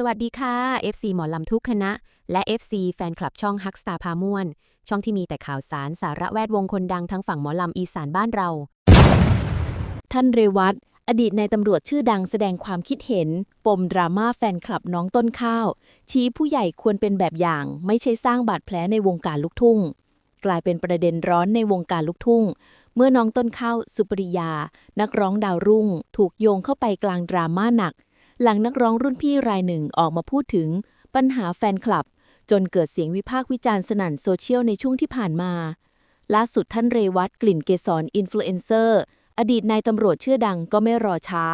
สวัสดีค่ะ FC หมอลำทุกคณะ และ FC แฟนคลับช่องฮักสตาพาม่วน ช่องที่มีแต่ข่าวสารสาระแวดวงคนดังทั้งฝั่งหมอลำอีสานบ้านเรา ท่านเรวัตอดีตนายตำรวจชื่อดังแสดงความคิดเห็น ปมดราม่าแฟนคลับน้องต้นข้าว ชี้ผู้ใหญ่ควรเป็นแบบอย่าง ไม่ใช่สร้างบาดแผลในวงการลูกทุ่ง กลายเป็นประเด็นร้อนในวงการลูกทุ่ง เมื่อน้องต้นข้าวสุปริยา นักร้องดาวรุ่ง ถูกโยงเข้าไปกลางดราม่าหนัก หลังนักร้องรุ่นพี่รายหนึ่งออกมาพูดถึง ปัญหาแฟนคลับ จนเกิดเสียงวิพากษ์วิจารณ์สนั่นโซเชียลในช่วงที่ผ่านมา ล่าสุดท่านเรวัตกลิ่นเกษรอินฟลูเอนเซอร์อดีตนายตำรวจชื่อดังก็ไม่รอช้า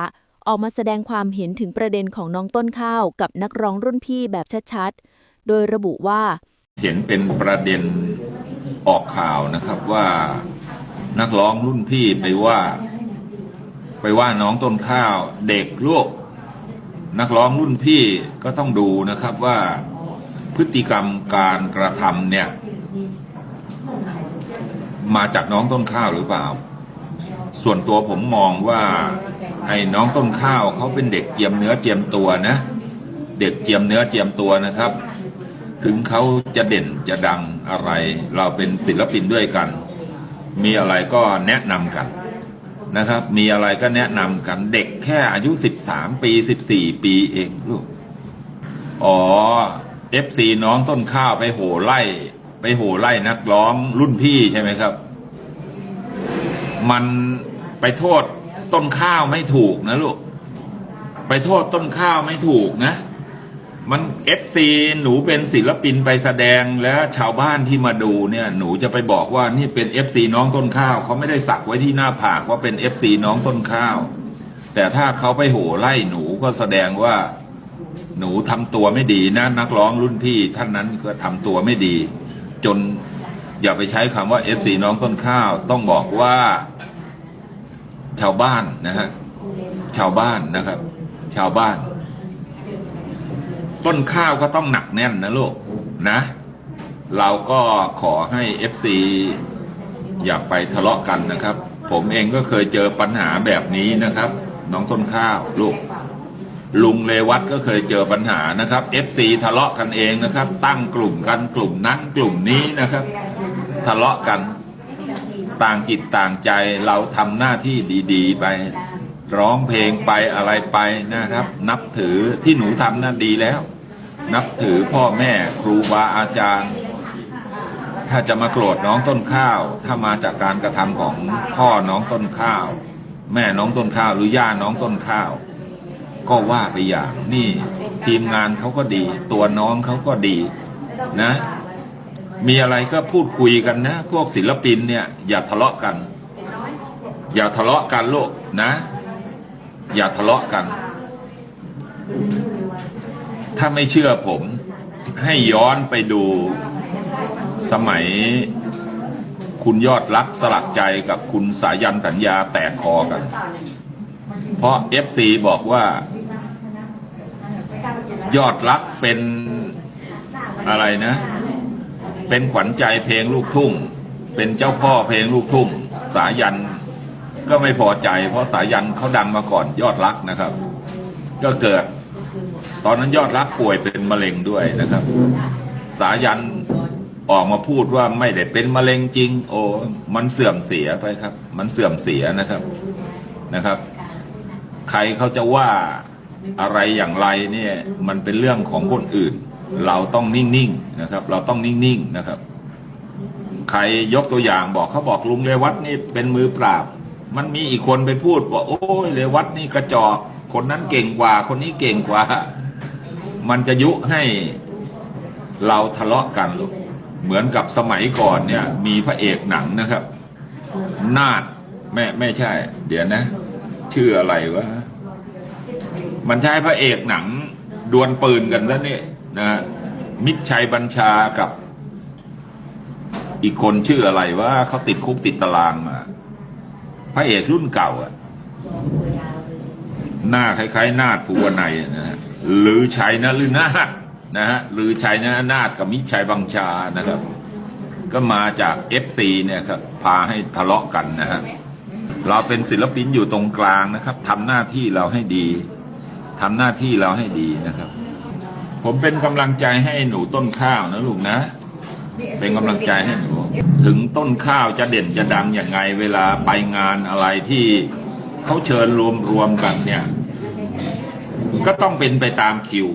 ออกมาแสดงความเห็นถึงประเด็นของน้องต้นข้าว กับนักร้องรุ่นพี่แบบชัดๆ โดยระบุว่า เห็นเป็นประเด็นออกข่าวนะครับว่านักร้องรุ่นพี่ไปว่า ไปว่าน้องต้นข้าวเด็กลูก นักร้องรุ่นพี่ก็ต้องดูนะครับว่าพฤติกรรมการกระทำเนี่ย มาจากน้องต้นข้าวหรือเปล่า ส่วนตัวผมมองว่าไอ้น้องต้นข้าวเขาเป็นเด็กเจียมเนื้อเจียมตัวนะ เด็กเจียมเนื้อเจียมตัวนะครับ ถึงเขาจะเด่นจะดังอะไร เราเป็นศิลปินด้วยกัน มีอะไรก็แนะนำกัน นะครับ มีอะไรก็แนะนำกันเด็กแค่อายุ13ปี14ปีเองลูก อ๋อ FC น้องต้นข้าวไปโห่ไล่ ไปโห่ไล่นักร้องรุ่นพี่ใช่ไหมครับ มันไปโทษต้นข้าวไม่ถูกนะลูก ไปโทษต้นข้าวไม่ถูกนะ มันเอฟซีหนูเป็นศิลปินไปแสดงแล้วชาวบ้านที่มาดูเนี่ย หนูจะไปบอกว่านี่เป็นเอฟซีน้องต้นข้าวเขาไม่ได้สักไว้ที่หน้าผากว่าเป็นเอฟซีน้องต้นข้าว แต่ถ้าเขาไปโห่ไล่หนูก็แสดงว่า หนูทำตัวไม่ดีนะนักร้องรุ่นพี่ท่านนั้นก็ทำตัวไม่ดี จนอย่าไปใช้คำว่าเอฟซีน้องต้นข้าว ต้องบอกว่า ชาวบ้านนะฮะชาวบ้านนะครับ ชาวบ้าน ต้นข้าวก็ต้องหนักแน่นนะลูกนะ เราก็ขอให้เอฟซีอย่าไปทะเลาะกันนะครับ ผมเองก็เคยเจอปัญหาแบบนี้นะครับ น้องต้นข้าวลูก ลุงเลวัตก็เคยเจอปัญหานะครับ FC ทะเลาะกันเองนะครับ ตั้งกลุ่มกันกลุ่มนั้นกลุ่มนี้นะครับ ทะเลาะกันต่างจิตต่างใจเราทำหน้าที่ดี ๆ ไป ร้องเพลงไปอะไรไปนะครับ นับถือที่หนูทำน่ะดีแล้ว นับถือพ่อแม่ครูบาอาจารย์ ถ้าจะมาโกรธน้องต้นข้าว ถ้ามาจากการกระทำของพ่อน้องต้นข้าว แม่น้องต้นข้าว หรือย่าน้องต้นข้าว ก็ว่าไปอย่างนี่ทีมงานเขาก็ดี ตัวน้องเขาก็ดีนะ มีอะไรก็พูดคุยกันนะ พวกศิลปินเนี่ย อย่าทะเลาะกัน อย่าทะเลาะกันโลกนะ อย่าทะเลาะกัน ถ้าไม่เชื่อผมให้ย้อนไปดูสมัยคุณยอดรักสลักใจกับคุณสายันสัญญาแตกคอกัน เพราะ FC บอกว่า ยอดรักเป็นอะไรนะ เป็นขวัญใจเพลงลูกทุ่ง เป็นเจ้าพ่อเพลงลูกทุ่ง สายันก็ไม่พอใจ เพราะสายันเขาดังมาก่อนยอดรักนะครับ ก็เกิด ตอนนั้นยอดรักป่วยเป็นมะเร็งด้วยนะครับ สายันออกมาพูดว่าไม่ได้เป็นมะเร็งจริง โอ้มันเสื่อมเสียไปครับ มันเสื่อมเสียนะครับนะครับ ใครเขาจะว่าอะไรอย่างไรเนี่ย มันเป็นเรื่องของคนอื่น เราต้องนิ่งๆนะครับ เราต้องนิ่งๆนะครับ ใครยกตัวอย่างบอกเขาบอกลุงเรวัตนี่เป็นมือปราบ มันมีอีกคนไปพูดว่าโอ้ยเรวัตนี่กระจอกคนนั้นเก่งกว่า คนนี้เก่งกว่า มันจะยุให้เราทะเลาะกันลูกเหมือนกับสมัยก่อนเนี่ย มีพระเอกหนังนะครับ นาดแม่ไม่ใช่ เดี๋ยวนะ ชื่ออะไรวะมันใช้พระเอกหนัง ดวลปืนกันแล้วนี่นะมิตรชัยบัญชากับ อีกคนชื่ออะไรว่าเขาติดคุกติดตารางมาพระเอกรุ่นเก่าอะหน้าคล้ายๆนาดภูวนัยอะนะฮะ หรือชัยนะหรือนาดนะฮะหรือชัยนะนาดกับมิชัยบัญชานะครับ ก็มาจากเอฟซีเนี่ยครับพาให้ทะเลาะกันนะฮะเราเป็นศิลปินอยู่ตรงกลางนะครับทำหน้าที่เราให้ดีทำหน้าที่เราให้ดีนะครับ ผมเป็นกำลังใจให้หนูต้นข้าวนะลูกนะ เป็นกำลังใจให้หนูถึงต้นข้าวจะเด่นจะดังอย่างไง เวลาไปงานอะไรที่เขาเชิญรวมรวมๆกันเนี่ย ก็ต้องเป็นไปตามคิว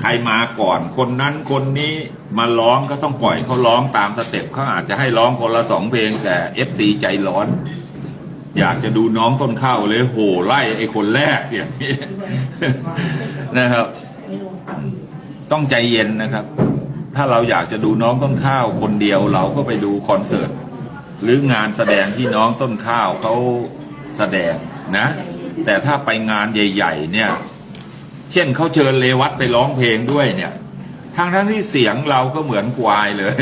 ใครมาก่อน คนนั้นคนนี้มาร้องก็ต้องปล่อยเขาร้องตามสเต็ปเขาอาจจะให้ร้องคนละสองเพลงแต่เอฟซีใจร้อน อยากจะดูน้องต้นข้าวเลยโหไล่ไอ้คนแรกอย่างนี้นะครับ ต้องใจเย็นนะครับ ถ้าเราอยากจะดูน้องต้นข้าวคนเดียวเราก็ไปดูคอนเสิร์ตหรืองานแสดงที่น้องต้นข้าวเขาแสดงนะ แต่ถ้าไปงานใหญ่ ๆ เนี่ย เช่นเขาเชิญเลวัตไปร้องเพลงด้วยเนี่ยทางทั้งที่เสียงเราก็เหมือนควายเลย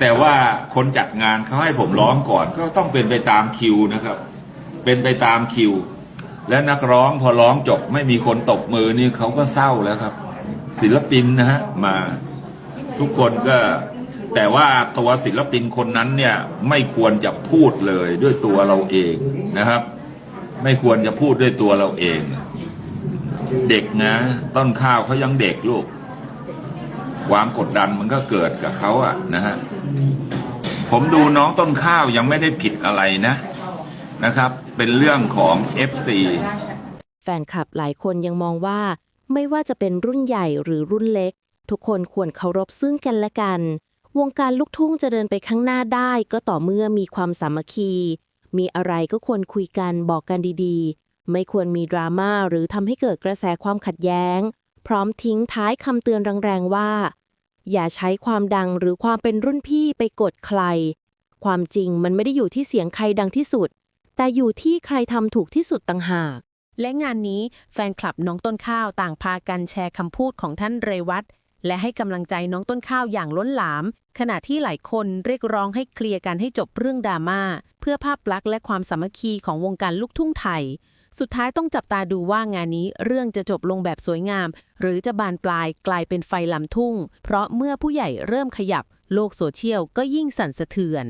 แต่ว่าคนจัดงานเขาให้ผมร้องก่อน ก็ต้องเป็นไปตามคิวนะครับ เป็นไปตามคิว และนักร้องพอร้องจบไม่มีคนตบมือนี่เขาก็เศร้าแล้วครับ ศิลปินนะฮะมาทุกคนก็แต่ว่าตัวศิลปินคนนั้นเนี่ยไม่ควรจะพูดเลยด้วยตัวเราเองนะครับ ไม่ควรจะพูดด้วยตัวเราเอง เด็กนะ ต้นข้าวเขายังเด็กลูก ความกดดันมันก็เกิดกับเขาอะนะฮะผมดูน้องต้นข้าวยังไม่ได้ผิดอะไรนะนะครับ เป็นเรื่องของ FC แฟนคลับหลายคนยังมองว่า ไม่ว่าจะเป็นรุ่นใหญ่หรือรุ่นเล็ก ทุกคนควรเคารพซึ่งกันและกัน วงการลูกทุ่งจะเดินไปข้างหน้าได้ก็ต่อเมื่อมีความสามัคคี มีอะไรก็ควรคุยกันบอกกันดีๆ ไม่ควรมีดราม่าหรือทำให้เกิดกระแสความขัดแย้ง พร้อมทิ้งท้ายคำเตือนแรงๆว่า อย่าใช้ความดังหรือความเป็นรุ่นพี่ไปกดใคร ความจริงมันไม่ได้อยู่ที่เสียงใครดังที่สุด แต่อยู่ที่ใครทำถูกที่สุดต่างหาก และงานนี้แฟนคลับน้องต้นข้าวต่างพากันแชร์คำพูดของท่านเรวัตและให้กำลังใจน้องต้นข้าวอย่างล้นหลาม ขณะที่หลายคนเรียกร้องให้เคลียร์กันให้จบเรื่องดราม่าเพื่อภาพลักษณ์และความสามัคคีของวงการลูกทุ่งไทย สุดท้ายต้องจับตาดูว่างานนี้เรื่องจะจบลงแบบสวยงาม หรือจะบานปลายกลายเป็นไฟลำทุ่ง เพราะเมื่อผู้ใหญ่เริ่มขยับ โลกโซเชียลก็ยิ่งสั่นสะเทือน